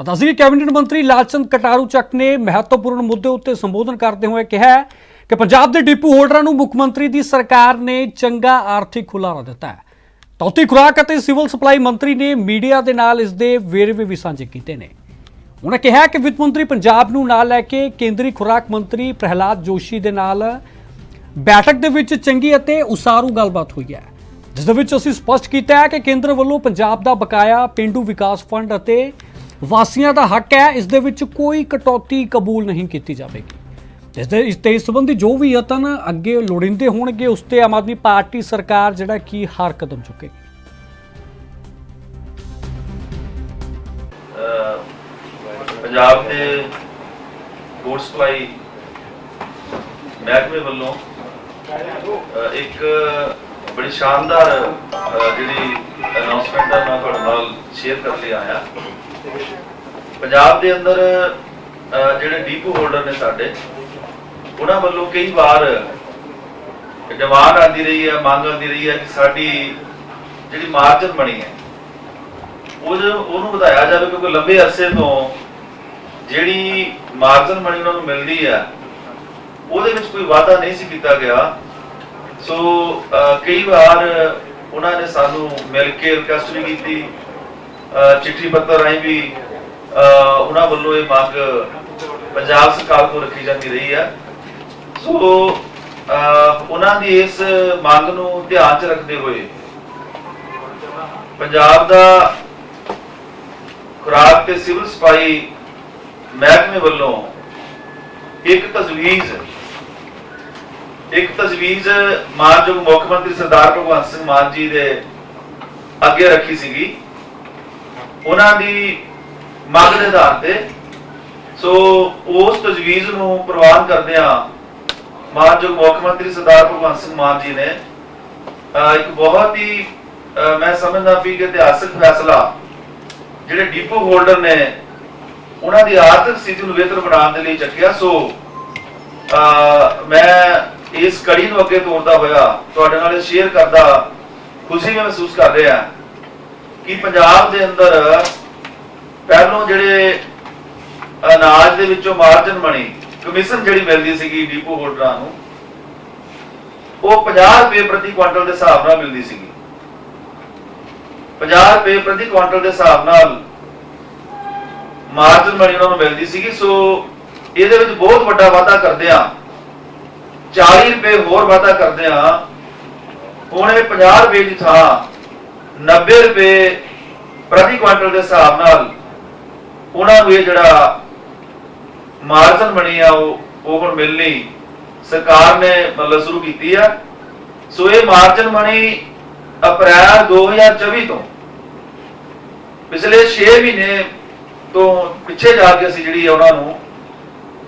ਤਾਂ ਦੱਸਦੀ ਕਿ ਕੈਬਨਿਟ ਮੰਤਰੀ ਲਾਲਚੰਦ ਕਟਾਰੂ ਚੱਕ ਨੇ ਮਹੱਤਵਪੂਰਨ ਮੁੱਦੇ ਉੱਤੇ ਸੰਬੋਧਨ ਕਰਦੇ ਹੋਏ ਕਿਹਾ ਕਿ ਪੰਜਾਬ ਦੇ ਡਿਪੂ ਹੋਲਡਰਾਂ ਨੂੰ ਮੁੱਖ ਮੰਤਰੀ ਦੀ ਸਰਕਾਰ ਨੇ ਚੰਗਾ ਆਰਥਿਕ ਖੁਲਾਰਾ ਦਿੱਤਾ ਹੈ। ਤੌਤੀ ਖੁਰਾਕ ਅਤੇ ਸਿਵਲ ਸਪਲਾਈ ਮੰਤਰੀ ਨੇ ਮੀਡੀਆ ਦੇ ਨਾਲ ਇਸ ਦੇ ਵੇਰਵੇ ਵੀ ਸਾਂਝੇ ਕੀਤੇ ਨੇ। ਉਹਨਾਂ ਕਿਹਾ ਕਿ ਵਿੱਤ ਮੰਤਰੀ ਪੰਜਾਬ ਨੂੰ ਨਾਲ ਲੈ ਕੇ ਕੇਂਦਰੀ ਖੁਰਾਕ ਮੰਤਰੀ ਪ੍ਰਹਿਲਾਦ ਜੋਸ਼ੀ ਦੇ ਨਾਲ ਬੈਠਕ ਦੇ ਵਿੱਚ ਚੰਗੀ ਅਤੇ ਉਸਾਰੂ ਗੱਲਬਾਤ ਹੋਈ ਹੈ, ਜਿਸ ਦੇ ਵਿੱਚ ਅਸੀਂ ਸਪਸ਼ਟ ਕੀਤਾ ਹੈ ਕਿ ਕੇਂਦਰ ਵੱਲੋਂ ਪੰਜਾਬ ਦਾ ਬਕਾਇਆ ਪਿੰਡੂ ਵਿਕਾਸ ਫੰਡ ਅਤੇ ਵਾਸੀਆਂ ਦਾ ਹੱਕ ਹੈ, ਇਸ ਦੇ ਵਿੱਚ ਕੋਈ ਕਟੌਤੀ ਕਬੂਲ ਨਹੀਂ ਕੀਤੀ ਜਾਵੇਗੀ। ਇਸ ਦੇ, ਇਸ ਤੇ ਸੰਬੰਧੀ ਜੋ ਵੀ ਯਤਨ ਅੱਗੇ ਲੋੜਿੰਦੇ ਹੋਣਗੇ, ਉਸ ਤੇ ਆਮ ਆਦਮੀ ਪਾਰਟੀ ਸਰਕਾਰ ਜਿਹੜਾ ਕੀ ਹਰ ਕਦਮ ਚੁੱਕੇਗੀ। ਪੰਜਾਬ ਦੇ ਫੂਡ ਸਪਲਾਈ ਮਹਿਕਮੇ ਵੱਲੋਂ ਇੱਕ ਬੜੀ ਸ਼ਾਨਦਾਰ ਜਿਹੜੀ ਅਨਾਉਂਸਮੈਂਟ ਹੈ ਮੈਂ ਤੁਹਾਡੇ ਨਾਲ ਸ਼ੇਅਰ ਕਰਨ ਲਈ ਆਇਆ। ਪੰਜਾਬ ਦੇ ਅੰਦਰ ਜਿਹੜੇ ਡੀਪੂ ਹੋਲਡਰ ਨੇ ਸਾਡੇ, ਉਹਨਾਂ ਵੱਲੋਂ ਕਈ ਵਾਰ ਡਿਮਾਂਡ ਆਉਂਦੀ ਰਹੀ ਹੈ, ਮੰਗ ਆਉਂਦੀ ਰਹੀ ਹੈ ਕਿ ਸਾਡੀ ਜਿਹੜੀ ਮਾਰਜਨ ਬਣੀ ਹੈ, ਉਹ ਉਹਨੂੰ ਵਧਾਇਆ ਜਾਵੇ, ਕਿਉਂਕਿ ਲੰਬੇ ਅਰਸੇ ਤੋਂ ਜਿਹੜੀ ਮਾਰਜਨ ਮਨੀ ਉਹਨਾਂ ਨੂੰ ਮਿਲਦੀ ਹੈ, ਉਹਦੇ ਵਿੱਚ ਕੋਈ ਵਾਅਦਾ ਨਹੀਂ ਸੀ ਕੀਤਾ ਗਿਆ। ਸੋ ਕਈ ਵਾਰ ਉਹਨਾਂ ਨੇ ਸਾਨੂੰ ਮਿਲ ਕੇ ਰਿਕਵੈਸਟ ਵੀ ਕੀਤੀ ਚਿੱਠੀ ਪੱਤਰ ਰਾਹੀਂ ਵੀ ਅਹ, ਉਹਨਾਂ ਵੱਲੋਂ ਇਹ ਮੰਗ ਪੰਜਾਬ ਸਰਕਾਰ ਕੋਲ ਰੱਖੀ ਜਾਂਦੀ ਰਹੀ ਹੈ। ਸੋ ਉਹਨਾਂ ਦੀ ਇਸ ਮੰਗ ਨੂੰ ਧਿਆਨ 'ਚ ਰੱਖਦੇ ਹੋਏ ਪੰਜਾਬ ਦਾ ਖੁਰਾਕ ਤੇ ਸਿਵਲ ਸਫ਼ਾਈ ਮਹਿਕਮੇ ਵੱਲੋਂ ਇੱਕ ਤਜਵੀਜ਼ ਇੱਕ ਤਜਵੀਜ਼ ਮਾਨਯੋਗ ਮੁੱਖ ਮੰਤਰੀ ਸਰਦਾਰ ਭਗਵੰਤ ਸਿੰਘ ਮਾਨ ਜੀ ਦੇ ਅੱਗੇ ਰੱਖੀ ਸੀਗੀ, ਉਹਨਾਂ ਦੀ ਮੰਗ ਦੇ ਆਧਾਰ ਤੇ। ਸੋ ਉਸ ਤਜਵੀਜ਼ ਨੂੰ ਪ੍ਰਵਾਨ ਕਰਦਿਆਂ ਮਾਨਯੋਗ ਮੁੱਖ ਮੰਤਰੀ ਸਰਦਾਰ ਭਗਵੰਤ ਸਿੰਘ ਮਾਨ ਜੀ ਨੇ ਇੱਕ ਬਹੁਤ ਹੀ ਮੈਂ ਸਮਝਦਾ ਵੀ ਕਿ ਇਤਿਹਾਸਕ ਫੈਸਲਾ ਜਿਹੜੇ ਡਿਪੋ ਹੋਲਡਰ ਨੇ ਉਹਨਾਂ ਦੀ ਆਰਥਿਕ ਸਥਿਤੀ ਨੂੰ ਬਿਹਤਰ ਬਣਾਉਣ ਦੇ ਲਈ ਚੱਕਿਆ। ਸੋ ਮੈਂ ਇਸ ਕੜੀ ਨੂੰ ਅੱਗੇ ਤੋਰਦਾ ਹੋਇਆ ਤੁਹਾਡੇ ਨਾਲ ਸ਼ੇਅਰ ਕਰਦਾ ਖੁਸ਼ੀ ਮੈਂ ਮਹਿਸੂਸ ਕਰ ਰਿਹਾ ਕਿ ਪੰਜਾਬ ਦੇ ਅੰਦਰ ਪਹਿਲੋਂ ਜਿਹੜੇ ਅਨਾਜ ਦੇ ਵਿੱਚੋਂ ਮਾਰਜਨ ਮਣੀ ਕਮਿਸ਼ਨ ਜਿਹੜੀ ਮਿਲਦੀ ਸੀਗੀ ਡਿਪੋ ਹੋਲਡਰਾਂ ਨੂੰ, ਉਹ 50 ਰੁਪਏ ਪ੍ਰਤੀ ਕੁਇੰਟਲ ਦੇ ਹਿਸਾਬ ਨਾਲ ਮਿਲਦੀ ਸੀਗੀ। 50 ਰੁਪਏ ਪ੍ਰਤੀ ਕੁਇੰਟਲ ਦੇ ਹਿਸਾਬ ਨਾਲ ਮਾਰਜਨ ਬਣੀ ਉਹਨਾਂ ਨੂੰ ਮਿਲਦੀ ਸੀਗੀ, ਸੋ ਇਹਦੇ ਵਿੱਚ ਬਹੁਤ ਵੱਡਾ ਵਾਧਾ ਕਰਦੇ ਆ 40 ਰੁਪਏ ਹੋਰ ਵਾਧਾ ਕਰਦੇ ਆ ਹੁਣ ਇਹ 50 ਰੁਪਏ ਦੀ ਥਾਂ 90 ਰੁਪਏ ਪ੍ਰਤੀ ਕੁਇੰਟਲ ਦੇ ਹਿਸਾਬ ਨਾਲ ਉਹਨਾਂ ਨੂੰ ਇਹ ਜਿਹੜਾ ਮਾਰਜਨ ਬਣੀ ਆ, ਉਹ ਉਹ ਹੁਣ ਮਿਲਣੀ ਸਰਕਾਰ ਨੇ ਮਤਲਬ ਸ਼ੁਰੂ ਕੀਤੀ ਆ। ਸੋ ਇਹ ਮਾਰਜਨ ਮਣੀ ਅਪ੍ਰੈਲ 2024 ਤੋਂ। ਪਿਛਲੇ 6 ਮਹੀਨੇ ਤੋਂ ਪਿੱਛੇ ਜਾ ਕੇ ਅਸੀਂ ਜਿਹੜੀ ਆ ਉਹਨਾਂ ਨੂੰ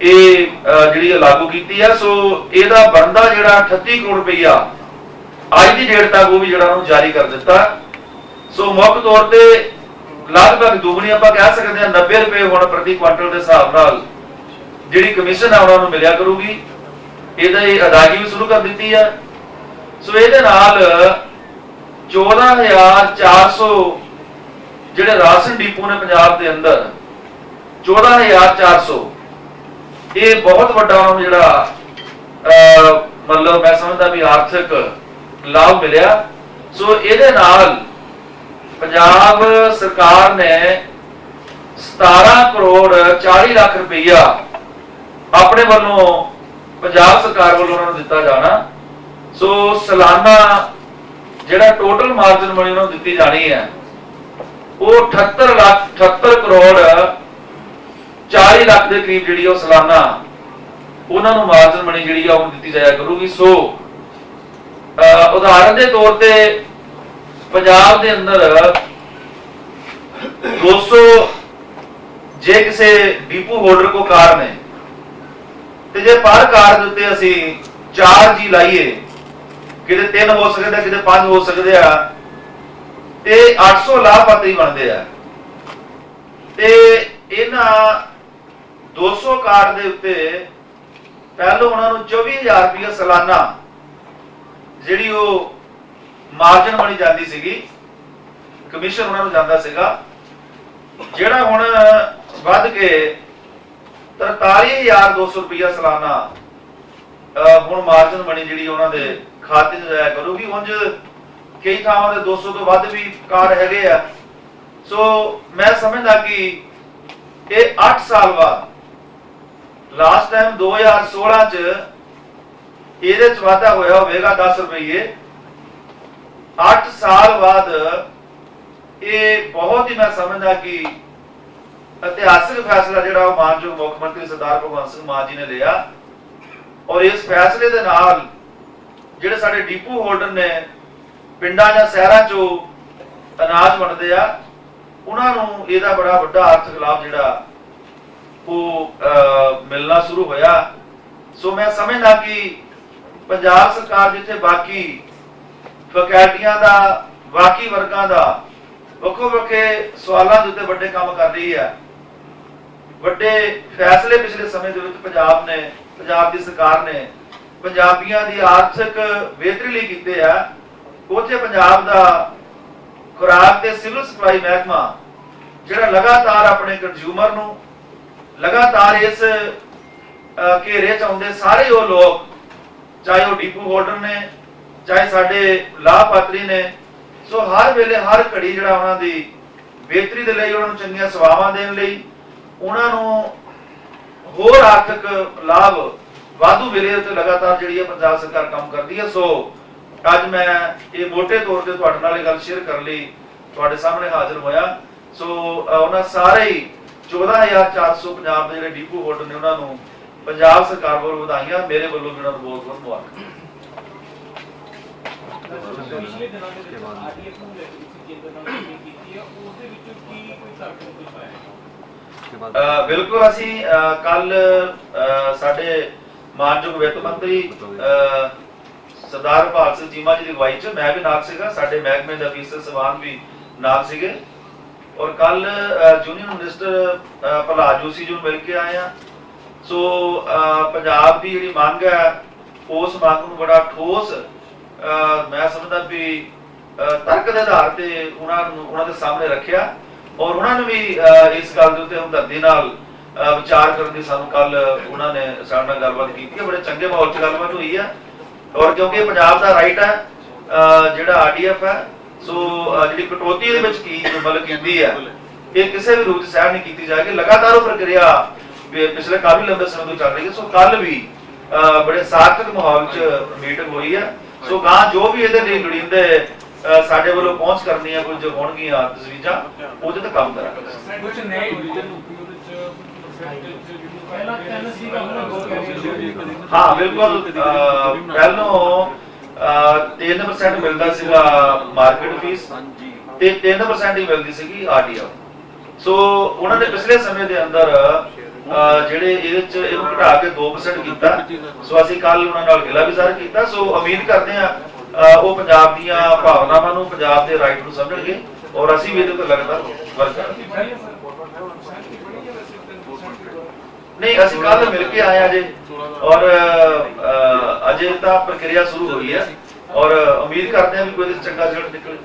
ਇਹ ਜਿਹੜੀ ਲਾਗੂ ਕੀਤੀ ਆ, ਸੋ ਇਹਦਾ ਬਣਦਾ ਜਿਹੜਾ 38 ਕਰੋੜ ਰੁਪਈਆ ਅੱਜ ਦੀ ਡੇਟ ਤੱਕ ਉਹ ਵੀ ਜਿਹੜਾ ਉਹਨੂੰ ਜਾਰੀ ਕਰ ਦਿੱਤਾ। ਸੋ ਮੁੱਖ ਤੌਰ ਤੇ ਲਗਭਗ ਦੁਗਣੀ ਆਪਾਂ ਕਹਿ ਸਕਦੇ ਹਾਂ 90 ਰੁਪਏ ਹੁਣ ਪ੍ਰਤੀ ਕੁਇੰਟਲ ਦੇ ਹਿਸਾਬ ਨਾਲ ਜਿਹੜੀ ਕਮਿਸ਼ਨ ਆ, ਉਹਨਾਂ ਨੂੰ ਮਿਲਿਆ ਕਰੂਗੀ। ਇਹਦਾ ਇਹ ਅਦਾਇਗੀ ਵੀ ਸ਼ੁਰੂ ਕਰ ਦਿੱਤੀ ਆ। ਸੋ ਇਹਦੇ ਨਾਲ 14400 ਜਿਹੜੇ ਰਾਸ਼ਨ ਡਿਪੂ ਨੇ ਪੰਜਾਬ ਦੇ ਅੰਦਰ 14400 ਇਹ ਬਹੁਤ ਵੱਡਾ ਉਹਨਾਂ ਨੂੰ ਜਿਹੜਾ ਮਤਲਬ ਮੈਂ ਸਮਝਦਾ ਵੀ ਆਰਥਿਕ ਲਾਭ ਮਿਲਿਆ। ਸੋ ਇਹਦੇ ਨਾਲ ਪੰਜਾਬ ਸਰਕਾਰ ਨੇ 17 ਕਰੋੜ 40 ਲੱਖ ਰੁਪਈਆ ਆਪਣੇ ਵੱਲੋਂ ਪੰਜਾਬ ਸਰਕਾਰ ਵੱਲੋਂ ਉਹਨਾਂ ਨੂੰ ਦਿੱਤਾ ਜਾਣਾ। ਸੋ ਸਾਲਾਨਾ ਜਿਹੜਾ ਟੋਟਲ ਮਾਰਜਨ ਮਨੀ ਉਹਨਾਂ ਨੂੰ ਦਿੱਤੀ ਜਾਣੀ ਹੈ, ਉਹ 78 ਲੱਖ 78 ਕਰੋੜ 40 ਲੱਖ ਦੇ ਕਰੀਬ ਜਿਹੜੀ ਉਹ ਸਾਲਾਨਾ, ਉਹਨਾਂ ਨੂੰ ਮਾਰਜਨ ਮਨੀ ਜਿਹੜੀ ਆ ਉਹ ਦਿੱਤੀ ਜਾਇਆ ਕਰੂਗੀ। ਸੋ ਉਦਾਹਰਨ ਦੇ ਤੌਰ ਤੇ ਪੰਜਾਬ ਦੇ ਅੰਦਰ 200 ਜੇ ਕਿਸੇ ਡੀਪੂ ਹੋਲਡਰ ਕੋ ਕਾਰ ਨੇ, ਤੇ ਜੇ ਪਰ ਕਾਰ ਦੇ ਉੱਤੇ ਅਸੀਂ 4 ਜੀ ਲਾਈਏ, ਕਿਤੇ 3 ਹੋ ਸਕਦੇ ਆ, ਕਿਤੇ 5 ਹੋ ਸਕਦੇ ਆ, ਤੇ 800 ਲਾਭਪਾਤਰੀ ਬਣਦੇ ਆ। ਤੇ ਇਹਨਾਂ 200 ਕਾਰਡ ਦੇ ਉੱਤੇ ਪਹਿਲੋਂ ਉਹਨਾਂ ਨੂੰ 24000 ਰੁਪਏ ਸਾਲਾਨਾ ਜਿਹੜੀ ਉਹ ਮਾਰਜਨ ਬਣੀ ਜਾਂਦੀ ਸੀਗੀ ਕਮਿਸ਼ਨ ਉਹਨਾਂ ਨੂੰ ਜਾਂਦਾ ਸੀਗਾ, ਜਿਹੜਾ ਹੁਣ ਵੱਧ ਕੇ 43200 ਰੁਪਇਆ ਸਾਲਾਨਾ ਹੁਣ ਮਾਰਜਨ ਬਣੀ ਜਿਹੜੀ ਉਹਨਾਂ ਦੇ ਖਾਤੇ 'ਚ ਜਾਇਆ ਕਰੂਗੀ। ਉਂਝ ਕਈ ਥਾਵਾਂ ਤੇ 200 ਤੋਂ ਵੱਧ ਵੀ ਕਾਰ ਹੈਗੇ ਆ। ਸੋ ਮੈਂ ਸਮਝਦਾ ਕਿ ਇਹ 8 ਸਾਲ ਬਾਅਦ ਲਾਸਟ ਟਾਈਮ 2016 ਚ ਇਹਦੇ ਚ ਵਾਧਾ ਹੋਇਆ ਹੋਵੇਗਾ 10 ਰੁਪਏ 8 ਸਾਲ ਬਾਅਦ ਇਹ ਬਹੁਤ ਹੀ ਮੈਂ ਸਮਝਦਾ ਕਿ ਇਤਿਹਾਸਕ ਫੈਸਲਾ ਜਿਹੜਾ ਉਹ ਮਾਨਯੋਗ ਮੁੱਖ ਮੰਤਰੀ ਸਰਦਾਰ ਭਗਵੰਤ ਸਿੰਘ ਮਾਨ ਜੀ ਨੇ ਲਿਆ। ਔਰ ਇਸ ਫੈਸਲੇ ਦੇ ਨਾਲ ਜਿਹੜੇ ਸਾਡੇ ਡੀਪੂ ਹੋਲਡਰ ਨੇ ਪਿੰਡਾਂ ਜਾਂ ਸ਼ਹਿਰਾਂ 'ਚੋਂ ਅਨਾਜ ਵੰਡਦੇ ਆ, ਉਹਨਾਂ ਨੂੰ ਇਹਦਾ ਬੜਾ ਵੱਡਾ ਆਰਥਿਕ ਲਾਭ ਜਿਹੜਾ ਉਹ ਮਿਲਣਾ ਸ਼ੁਰੂ ਹੋਇਆ। ਸੋ ਮੈਂ ਸਮਝਦਾ ਕਿ ਪੰਜਾਬ ਸਰਕਾਰ ਜਿੱਥੇ ਬਾਕੀ ਫੈਕਲਟੀਆਂ ਦਾ, ਬਾਕੀ ਵਰਗਾਂ ਦਾ ਵੱਖੋ ਵੱਖੇ ਸਵਾਲਾਂ ਦੇ ਉੱਤੇ ਵੱਡੇ ਕੰਮ ਕਰ ਰਹੀ ਹੈ। ਵੱਡੇ ਫੈਸਲੇ ਪਿਛਲੇ ਸਮੇਂ ਦੇ ਵਿੱਚ ਪੰਜਾਬ ਨੇ, ਪੰਜਾਬ ਦੀ ਸਰਕਾਰ ਨੇ ਪੰਜਾਬੀਆਂ ਦੀ ਆਰਥਿਕ ਬਿਹਤਰੀ ਲਈ ਕੀਤੇ ਆ। ਉੱਥੇ ਪੰਜਾਬ ਦਾ ਖੁਰਾਕ ਤੇ ਸਿਵਲ ਸਪਲਾਈ ਮਹਿਕਮਾ, ਜਿਹੜਾ ਲਗਾਤਾਰ ਆਪਣੇ ਕੰਜ਼ਿਊਮਰ ਨੂੰ ਲਗਾਤਾਰ ਇਸ ਘੇਰੇ ਚ ਆਉਂਦੇ ਸਾਰੇ ਉਹ ਲੋਕ, ਚਾਹੇ ਉਹ ਡੀਪੂ ਹੋਲਡਰ ਨੇ, ਚਾਹੇ ਸਾਡੇ ਲਾਭਪਾਤਰੀ ਨੇ, ਸੋ ਹਰ ਵੇਲੇ ਹਰ ਘੜੀ ਜਿਹੜਾ ਉਹਨਾਂ ਦੀ ਬਿਹਤਰੀ ਦੇ ਲਈ, ਉਹਨਾਂ ਨੂੰ ਚੰਗੀਆਂ ਸੇਵਾਵਾਂ ਦੇਣ ਲਈ, ਉਹਨਾਂ ਨੂੰ ਹੋਰ ਆਰਥਿਕ ਲਾਭ ਵਾਧੂ ਮਿਲੇ ਤੇ ਲਗਾਤਾਰ ਜਿਹੜੀ ਹੈ ਪੰਜਾਬ ਸਰਕਾਰ ਕੰਮ ਕਰਦੀ ਹੈ। ਸੋ ਅੱਜ ਮੈਂ ਇਹ ਮੋٹے ਤੌਰ ਤੇ ਤੁਹਾਡੇ ਨਾਲ ਇਹ ਗੱਲ ਸ਼ੇਅਰ ਕਰਨ ਲਈ ਤੁਹਾਡੇ ਸਾਹਮਣੇ ਹਾਜ਼ਰ ਹੋਇਆ। ਸੋ ਉਹਨਾਂ ਸਾਰੇ ਹੀ 14400 ਪੰਜਾਬ ਦੇ ਜਿਹੜੇ ਡੀਪੂ ਹੋਲਡਰ ਨੇ ਉਹਨਾਂ ਨੂੰ ਪੰਜਾਬ ਸਰਕਾਰ ਵੱਲੋਂ ਵਧਾਈਆਂ, ਮੇਰੇ ਵੱਲੋਂ ਵੀ ਉਹਨਾਂ ਨੂੰ ਬਹੁਤ ਬਹੁਤ ਮੁਬਾਰਕ। ਪਿਛਲੇ ਦਿਨਾਂ ਦੇ ਵਿੱਚ ਆਰਡੀਐਫ ਨੂੰ ਲੈ ਕੇ ਕੇਂਦਰ ਨਾਲ ਮੀਟਿੰਗ ਕੀਤੀ ਹੈ ਉਸ ਦੇ ਵਿੱਚੋਂ ਕੀ ਕੋਈ ਤੱਕ ਨਿਕਲ ਪਾਇਆ ਬਿਲਕੁਲ ਅਸੀਂ ਕੱਲ ਸਾਡੇ ਮਾਨਯੋਗ ਵਿੱਤ ਮੰਤਰੀ ਸਰਦਾਰ ਭਾਗ ਸਿੰਘ ਚੀਮਾ ਜੀ ਦੀ ਅਗਵਾਈ ਚ ਮੈਂ ਵੀ ਨਾਲ ਸੀਗਾ, ਸਾਡੇ ਮਹਿਕਮੇ ਦੇ ਅਫੀਸਰ ਸਵਾਨ ਵੀ ਨਾਲ ਸੀਗੇ। ਔਰ ਕੱਲ ਜੂਨੀਅਰ ਮਿਨਿਸਟਰ ਅ, ਪ੍ਰਹਲਾਦ ਨੂੰ ਮਿਲ ਕੇ ਆਏ ਆ। ਸੋ ਪੰਜਾਬ ਦੀ ਜਿਹੜੀ ਮੰਗ ਹੈ ਉਸ ਮੰਗ ਨੂੰ ਬੜਾ ਠੋਸ ਮੈਂ ਸਮਝਦਾ ਵੀ ਤਰਕ ਦੇ ਆਧਾਰ ਤੇ ਉਹਨਾਂ ਨੂੰ ਉਹਨਾਂ ਦੇ ਸਾਹਮਣੇ ਰੱਖਿਆ। ਔਰ ਉਹਨਾਂ ਨੇ ਵੀ ਇਸ ਗੱਲ ਦੇ ਉੱਤੇ ਹਮਦਰਦੀ ਨਾਲ ਵਿਚਾਰ ਕਰਨ ਦੀ ਸਾਨੂੰ ਕੱਲ ਉਹਨਾਂ ਨੇ ਸਾਡੇ ਨਾਲ ਗੱਲਬਾਤ ਕੀਤੀ ਹੈ। ਬੜੇ ਚੰਗੇ ਮਾਹੌਲ 'ਚ ਗੱਲਬਾਤ ਹੋਈ ਹੈ। ਔਰ ਕਿਉਂਕਿ ਪੰਜਾਬ ਦਾ ਰਾਈਟ ਹੈ ਅ, ਜਿਹੜਾ ਆਰਡੀਐਫ ਹੈ ਸੋ ਜਿਹੜੀ ਕਟੌਤੀ ਇਹਦੇ ਵਿੱਚ ਕੀ ਮਤਲਬ ਕੀਤੀ ਹੈ ਇਹ ਕਿਸੇ ਵੀ ਰੂਪ 'ਚ ਸਹਿਣ ਨਹੀਂ ਕੀਤੀ ਜਾਏਗੀ ਲਗਾਤਾਰ ਉਹ ਪ੍ਰਕਿਰਿਆ ਪਿਛਲੇ ਕਾਫੀ ਲੰਬੇ ਸਮੇਂ ਤੋਂ ਚੱਲ ਰਹੀ ਹੈ। ਸੋ ਕੱਲ ਵੀ ਬੜੇ ਸਾਰਥਕ ਮਾਹੌਲ 'ਚ ਮੀਟਿੰਗ ਹੋਈ ਹੈ। ਸੋ ਗਾਂ ਜੋ ਵੀ ਇਹਦੇ ਲਈ ਲੋੜੀਂਦੇ ਸਾਡੇ ਵੱਲੋਂ ਪਹੁੰਚ ਕਰਨੀ ਹੈ ਕੁਝ ਹੋਣਗੀਆਂ ਤਸਵੀਰਾਂ ਉਹਦੇ ਤੇ ਕੰਮ ਕਰਾਂਗੇ। ਕੁਝ ਨਏ ਡਿਵੀਜ਼ਨ ਉਹਦੇ ਚ percentage ਪਹਿਲਾਂ ਤਿੰਨ ਸੀ ਹੁਣ ਦੋ ਕਰ ਹਾਂ ਬਿਲਕੁਲ ਅਹ, ਪਹਿਲੋਂ ਅਹ, 3% ਮਿਲਦਾ ਸੀਗਾ ਮਾਰਕੀਟ ਫੀਸ ਤੇ 3% ਹੀ ਮਿਲਦੀ ਸੀਗੀ ਆਰਡੀਓ ਸੋ ਉਹਨਾਂ ਨੇ ਪਿਛਲੇ ਸਮੇਂ ਦੇ ਅੰਦਰ ਜਿਹੜੇ ਇਹਦੇ ਚ ਇਹਨੂੰ ਘਟਾ ਕੇ 2% ਕੀਤਾ। ਸੋ ਅਸੀਂ ਕੱਲ ਉਹਨਾਂ ਨਾਲ ਗਿਲਾ ਵਿਚਾਰ ਕੀਤਾ। ਸੋ ਉਮੀਦ ਕਰਦੇ ਅਹ, ਉਹ ਪੰਜਾਬ ਦੀਆਂ ਭਾਵਨਾਵਾਂ ਨੂੰ ਪੰਜਾਬ ਦੇ ਰਾਈਟ ਨੂੰ ਸਮਝਣਗੇ ਔਰ ਅਸੀਂ ਵੀ ਇਹਦੇ ਉੱਤੇ ਲਗਾਤਾਰ ਵਰਕ ਕਰਾਂਗੇ। ਨਹੀਂ ਅਸੀਂ ਕੱਲ ਮਿਲ ਕੇ ਆਏ ਅਜੇ। ਔਰ ਅਜੇ ਤਾਂ ਪ੍ਰਕਿਰਿਆ ਸ਼ੁਰੂ ਹੋਈ ਹੈ। ਔਰ ਉਮੀਦ ਕਰਦੇ ਹਾਂ ਕਿ ਕੋਈ ਚੰਗਾ ਰਿਜ਼ਲਟ ਨਿਕਲੇ।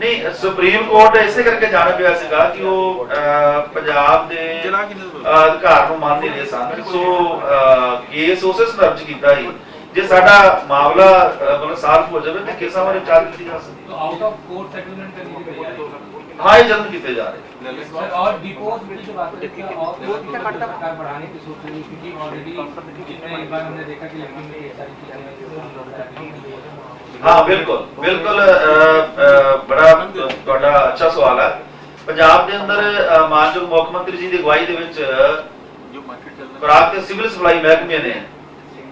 ਨਹੀਂ ਸੁਪਰੀਮ ਕੋਰਟ ਇਸੇ ਕਰਕੇ ਜਾਣ ਪਿਆ ਸੀਗਾ ਕਿ ਉਹ ਪੰਜਾਬ ਦੇ ਅਧਿਕਾਰ ਨੂੰ ਮੰਨ ਨਹੀਂ ਰਹੇ ਸਨ। ਸੋ ਕੇਸ ਉਸੇ ਸੰਦਰਭ ਚ ਕੀਤਾ ਸੀ। ਜੇ ਸਾਡਾ ਮਾਮਲਾ ਮਤਲਬ ਸਾਫ਼ ਹੋ ਜਾਵੇ ਤੇ ਕੇਸਾਂ ਬਾਰੇ ਵਿਚਾਰ ਕੀਤੀ ਜਾ ਸਕਦੀ ਆਊਟ ਆਫ ਕੋਰਟ ਸੈਟਲਮੈਂਟ ਕਰਨੀ ਦੀ ਵਜ੍ਹਾ हाई जल्द किए जा रहे और डिपोज बिल की बात है और वो कितना कटता है बढ़ाने की सोच रही क्योंकि ऑलरेडी जितने एक बार हमने देखा कि लड़की में ये सारी चीजें हाँ बिल्कुल बिल्कुल ਬੜਾ ਤੁਹਾਡਾ ਅੱਛਾ ਸਵਾਲ ਹੈ। ਪੰਜਾਬ ਦੇ ਅੰਦਰ ਮਾਨਯੋਗ ਮੁੱਖ ਮੰਤਰੀ ਜੀ ਦੀ ਅਗਵਾਈ ਦੇ ਵਿੱਚ ਜੋ ਮਾਰਕੀਟ ਚੱਲ ਖੁਰਾਕ ਤੇ ਸਿਵਲ ਸਪਲਾਈ ਮਹਿਕਮੇ ਨੇ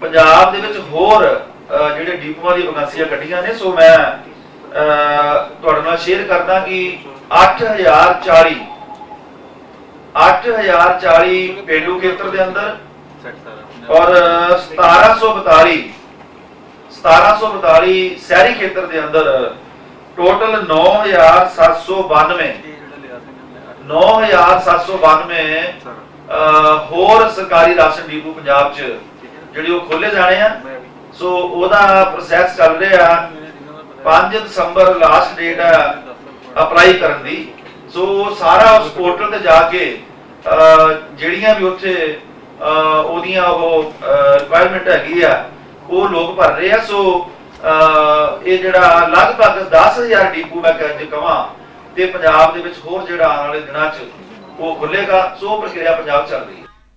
ਪੰਜਾਬ ਦੇ ਵਿੱਚ ਹੋਰ ਜਿਹੜੇ ਡੀਪੂਆਂ ਦੀ ਵਕਾਂਸੀਆਂ ਕੱਢੀਆਂ ਨੇ ਸੋ ਮੈਂ ਤੁਹਾਡੇ ਨਾਲ ਸ਼ੇਅਰ ਕਰਦਾ ਕਿ 8040 8040 ਪੇਂਡੂ ਖੇਤਰ ਦੇ ਅੰਦਰ ਔਰ 1742 1742 ਸ਼ਹਿਰੀ ਖੇਤਰ ਦੇ ਅੰਦਰ ਟੋਟਲ 9792 9792 ਅਹ, ਹੋਰ ਸਰਕਾਰੀ ਰਾਸ਼ਨ ਡਿਪੂ ਪੰਜਾਬ 'ਚ ਜਿਹੜੀ ਉਹ ਖੋਲੇ ਜਾਣੇ ਆ। ਸੋ ਉਹਦਾ ਪ੍ਰੋਸੈਸ ਚੱਲ ਰਿਹਾ। 5 ਦਸੰਬਰ ਲਾਸਟ ਡੇਟ ਹੈ ਅਪਲਾਈ ਕਰਨ ਦੀ। ਸੋ ਸਾਰਾ ਉਸ ਪੋਰਟਲ ਤੇ ਜਾ ਕੇ ਜਿਹੜੀਆਂ ਵੀ ਉੱਥੇ ਉਹਦੀਆਂ ਉਹ ਰਿਕੁਆਇਰਮੈਂਟ ਹੈਗੀ ਆ, ਉਹ ਲੋਕ ਭਰ ਰਹੇ ਆ। ਸੋ ਇਹ ਜਿਹੜਾ ਲਗਭਗ 10000 ਡੀਪੂ ਮੈਂ ਕਹਿ ਕਵਾਂ, ਤੇ ਪੰਜਾਬ ਦੇ ਵਿੱਚ ਹੋਰ ਜਿਹੜਾ ਆਉਣ ਵਾਲੇ ਦਿਨਾਂ 'ਚ ਉਹ ਖੁੱਲੇਗਾ ਸੋ ਪ੍ਰਕਿਰਿਆ ਪੰਜਾਬ ਚੱਲ ਰਹੀ ਹੈ।